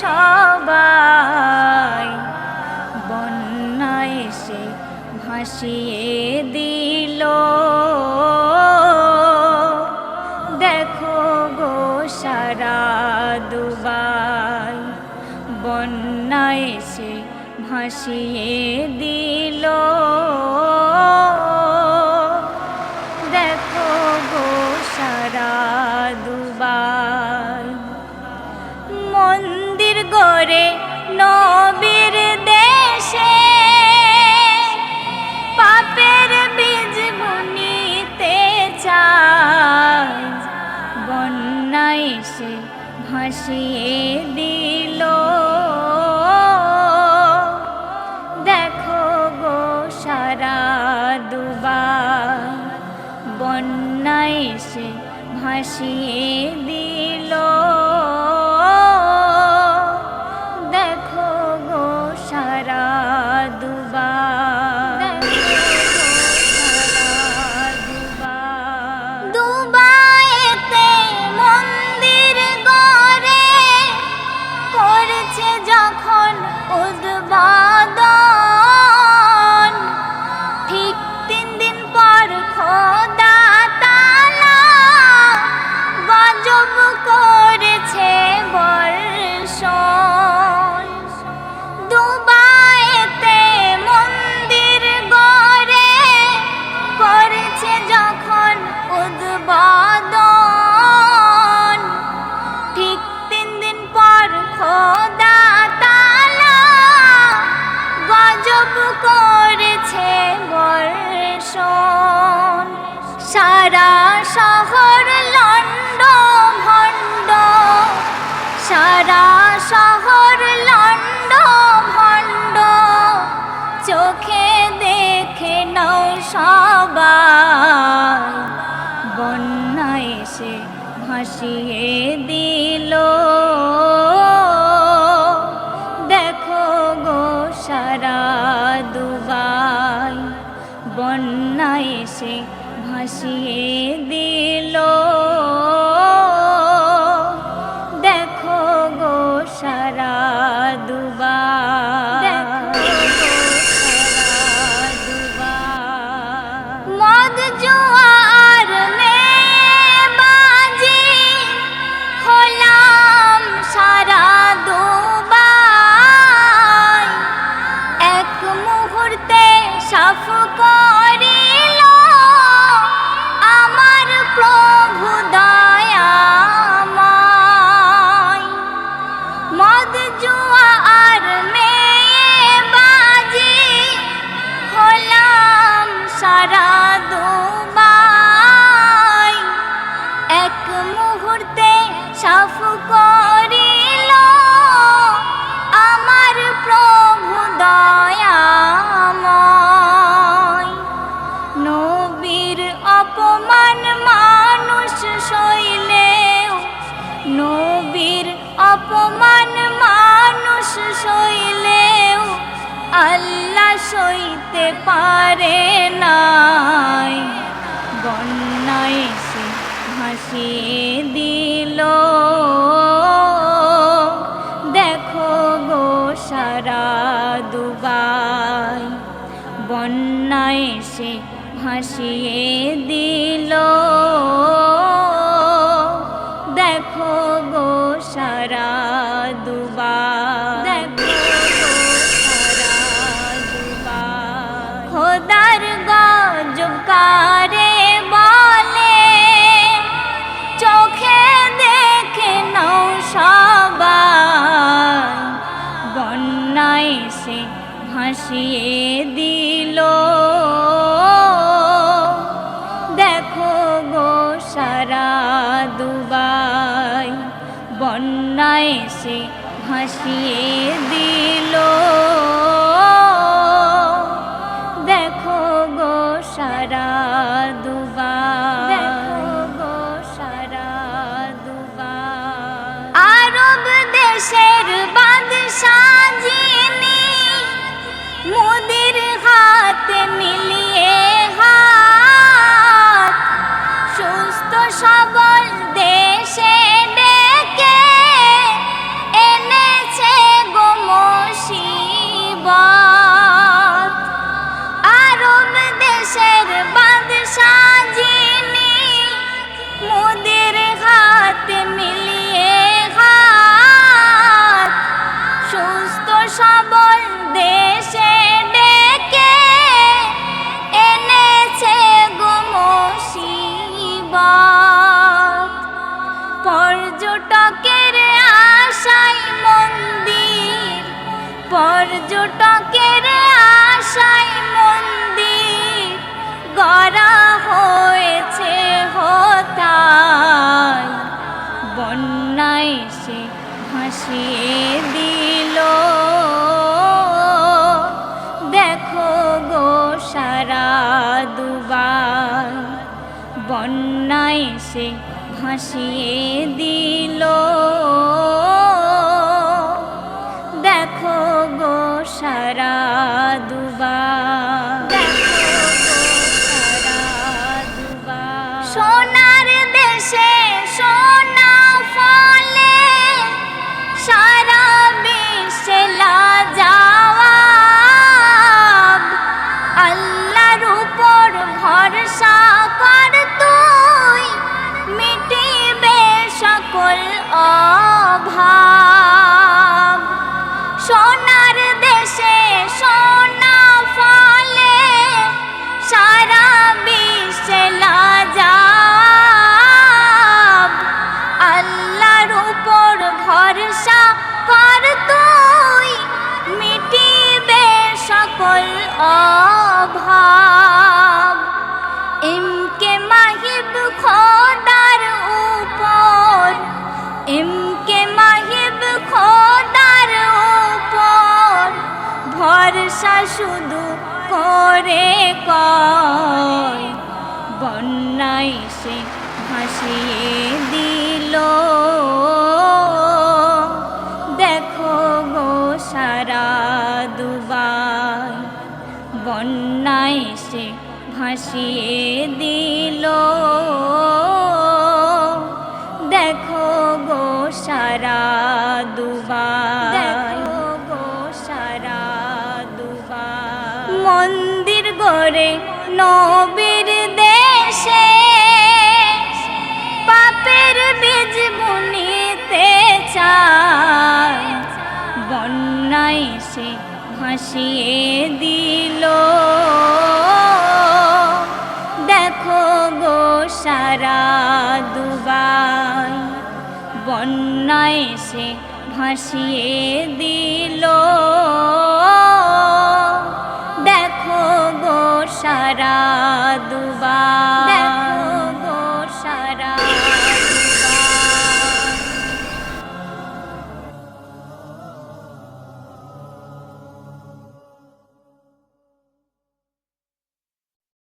সবাই। বন্যা এসে ভাসিয়ে দিল। দেখো গো সারা দুবাই। বন্যা এসে ভাসিয়ে দিল। গড়ে নবীর দেশে। পাপের বীজ বুনিতে চায় বন্যা এসে ভাসিয়ে দিল। দেখো গো সারা দুবার, বন্যা এসে ভাসিয়ে দিল। সারা শহর লন্ড ভণ্ড সারা শহর লন্ড ভণ্ড চোখে দেখে নৌ সবাই। বন্যা এসে ভাসিয়ে দিল। দেখো গো সারা দুবাই। বন্যা এসে ভাসিয়ে দিল। দেখো গো সারা হলাম সারা দুবাই এক মুহূর্তে সাফ আল্লাহ সইতে পারে নাই। বন্যায় সে ভাসিয়ে দিল। দেখো গো সারা দুবাই বন্যায় সে ভাসিয়ে দিল। দিল। দেখো গো সারা দুবাই, বন্যায় সে ভাসিয়ে দিল। দেখো গো সারা দুবাই, দেখো গো সারা দুবাই। আরব দেশের বাদশাহ গোমসিবত পর্যটকের আশায় মন্দির। পর্যটকের আশায় মন্দির। গড়া হয়েছে হতায় ভাসিয়ে দিল। সকল অভাব। ইমকে মাহিব খোদার উপর। ইমকে মাহিব খোদার উপর। ভরসা শুধু করে কয়। বন্যায় সে ভাসিয়ে দিল। দেখো গো সারা দুবাই বন্যায় সে ভাসিয়ে দিল। দেখো গো সারা দুবাই। দেখো গো সারা দুবাই। মন্দির গড়ে নবীর দেশে। পাপের বীজ বুনিতে চায় বন্যায় সে ভাসিয়ে ভাসিয়ে দিল। দেখো গো সারা দুবা